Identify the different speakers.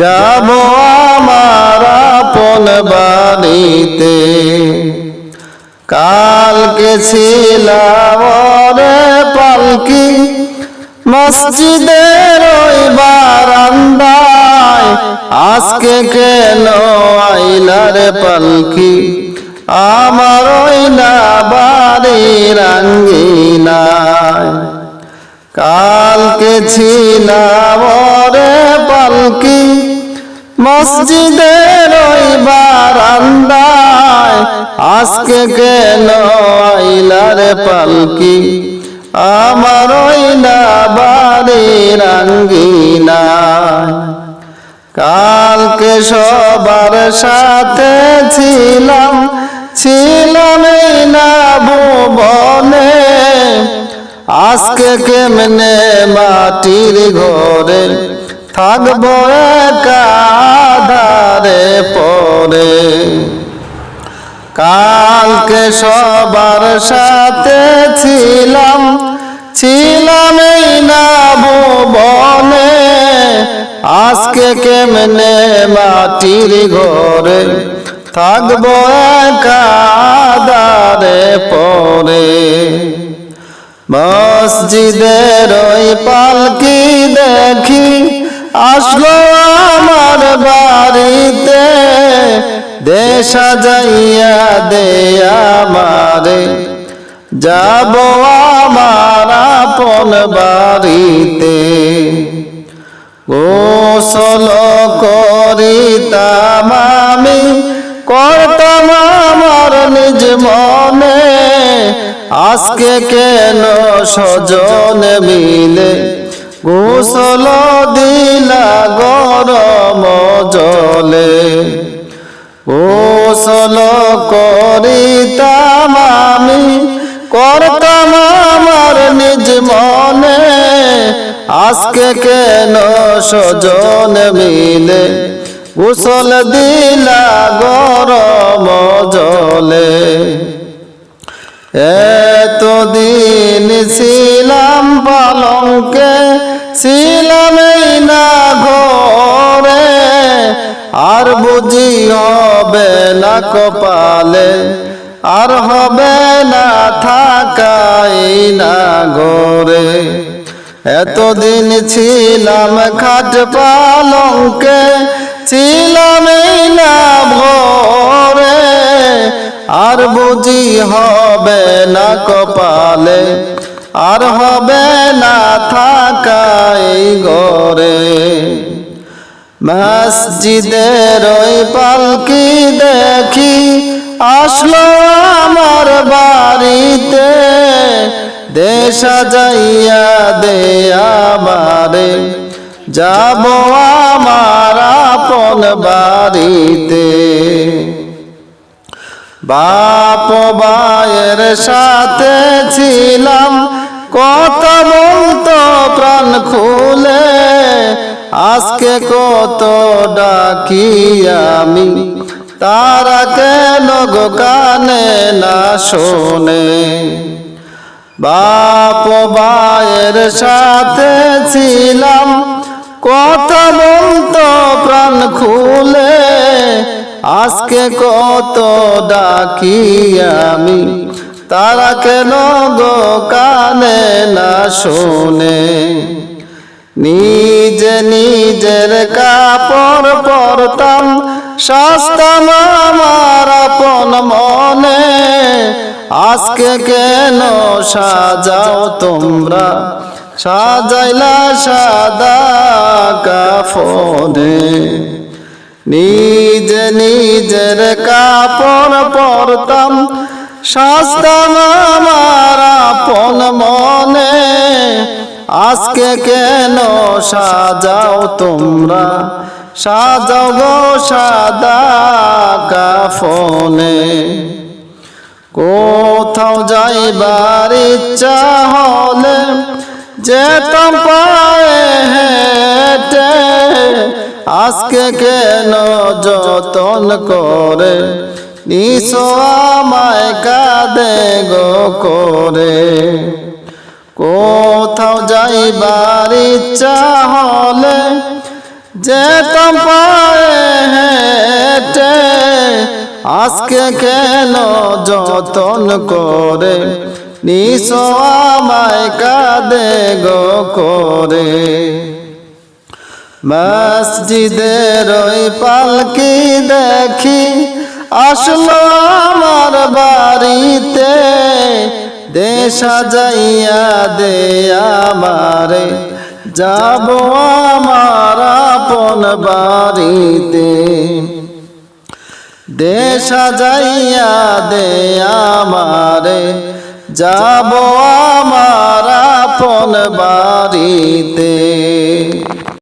Speaker 1: যাব আমার আপন বাড়িতে। কালকে ছিলাম পালকি, মসজিদের ওই বারান্দায়। আজকে কেন আইলার পালকি, আমার ওই না বাড়ির আঙ্গিনায়। কালকে ছিলাম পালকি মসজিদের ওই বারান্দায় আজকে কেন আইলার পালকি। আমার ওই না বাড়ির আঙ্গিনায় কালকে সবার সাথে ছিলাম ছিলাম না ভুবনে আজকে কেমনে মাটির ঘরে থাকব একাধারে পরে। কালকে সবার সাথে ছিলাম ছিলাম এই না ভুবনে আজকে কেমনে মাটির ঘরে থাকব একাদারে পরে। মসজিদের ওই পালকি দেখি আসলো আমার বাড়িতে, দেশা যাইয়া দে আমারে। যাব আমার আপন বাড়িতে। গোসল করিতাম আমি, করতাম আমার নিজ মনে। আজকে কেন সজন মিলে গোসল দিলা গরম জলে। গোসল করিতাম আমি, করতাম আমার নিজ মনে। আজকে কেন সজন মিলে? গোসল দিলা গরম জলে। এতদিন না কপালে, আর হবে না থাকাই না ঘরে। এতদিন ছিলাম খাট পালঙ্কে, ছিলাম না ভরে। আর বুঝি হবে না কপালে, আর হবে না থাকাই গরে মসজিদের ওই পালকি দেখি আসলো আমার বাড়িতে। দেশা যাইয়া দে আমারে। যাব আমার আপন বাড়িতে। বাপ ভাইয়ের সাথে ছিলাম। কত বলতো, প্রাণ খুলে আজকে কত ডাকি আমি? তারা কেন গো কানে না শোনে? বাপ ভাইয়ের সাথে ছিলাম, কথা বলতো, প্রাণ খুলে। আজকে কত ডাকি আমি? তারা কেন গো কানে না শোনে? নিজে নিজের কাপড় পরতাম। সস্তাম আমার আপন মনে। আজকে কেন সাজাও তোমরা? সাজাইলা সাদা কাফনে। নিজ নিজের কাপড় পরতাম। শাস্তাম আমার আপন মনে আজকে কেন সাজাও তোমরা? সাজাও গো সাদা কাফনে। কোথাও যাইবার ইচ্ছা হলে যেতাম পায়ে হেঁটে, আজকে কেন যতন করে? নিশো আমায় কাঁদে গো করে। কোথাও যাইবার ইচ্ছা হলে যেতাম পায়ে হেঁটে। আজকে কেন যতন করে নিশো আমায় কাঁদে গো করে। মসজিদের ওই পালকি দেখি আসলো আমার সাজাইয়া দে আমারে। যাব আমার আপন বাড়িতে। দে সাজাইয়া দে আমারে। যাব আমার আপন বাড়িতে।